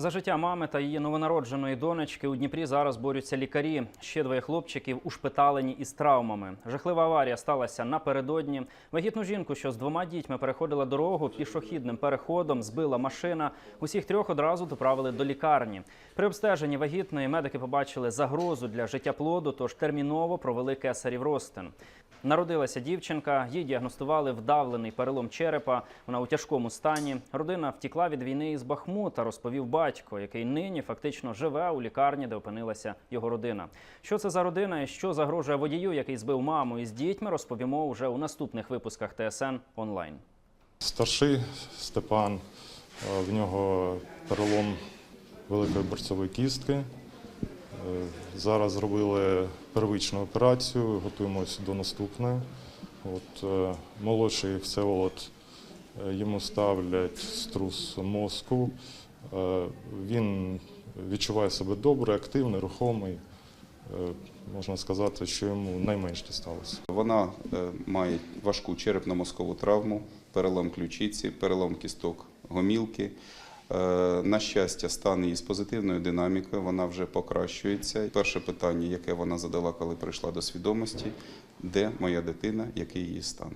За життя мами та її новонародженої донечки у Дніпрі зараз борються лікарі. Ще двоє хлопчиків ушпиталені із травмами. Жахлива аварія сталася напередодні. Вагітну жінку, що з двома дітьми переходила дорогу пішохідним переходом, збила машина. Усіх трьох одразу доправили до лікарні. При обстеженні вагітної медики побачили загрозу для життя плоду, тож терміново провели кесарів розтин. Народилася дівчинка, їй діагностували вдавлений перелом черепа. Вона у тяжкому стані. Родина втікла від війни із Бахмута, розповів батько, який нині фактично живе у лікарні, де опинилася його родина. Що це за родина і що загрожує водію, який збив маму із дітьми, розповімо вже у наступних випусках ТСН онлайн. Старший Степан, е, в нього перелом великої борцової кістки. Е, Зараз зробили первичну операцію, готуємося до наступної. От, е, молодший Всеволод, йому ставлять струс мозку. Е, Він відчуває себе добре, активний, рухомий. Е, Можна сказати, що йому найменш дісталося. Вона е, має важку черепно-мозкову травму, перелом ключиці, перелом кісток гомілки. На щастя, стан її з позитивною динамікою, вона вже покращується. Перше питання, яке вона задала, коли прийшла до свідомості, де моя дитина, який її стан.